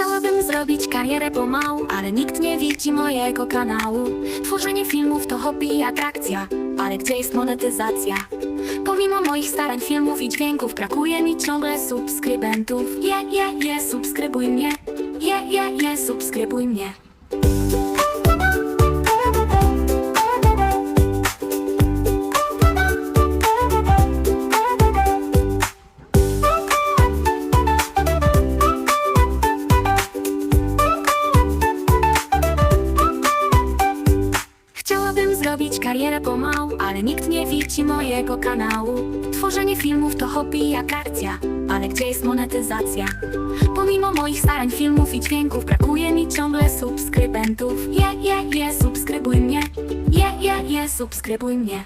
Chciałabym zrobić karierę pomału, ale nikt nie widzi mojego kanału. Tworzenie filmów to hobby i atrakcja, ale gdzie jest monetyzacja? Pomimo moich starań, filmów i dźwięków, brakuje mi ciągle subskrybentów. Je, je, je, subskrybuj mnie. Je, je, je, subskrybuj mnie. Zrobić karierę pomału, ale nikt nie widzi mojego kanału. Tworzenie filmów to hobby i atrakcja, ale gdzie jest monetyzacja? Pomimo moich starań, filmów i dźwięków, brakuje mi ciągle subskrybentów. Je, je, je, subskrybuj mnie. Je, je, je, subskrybuj mnie.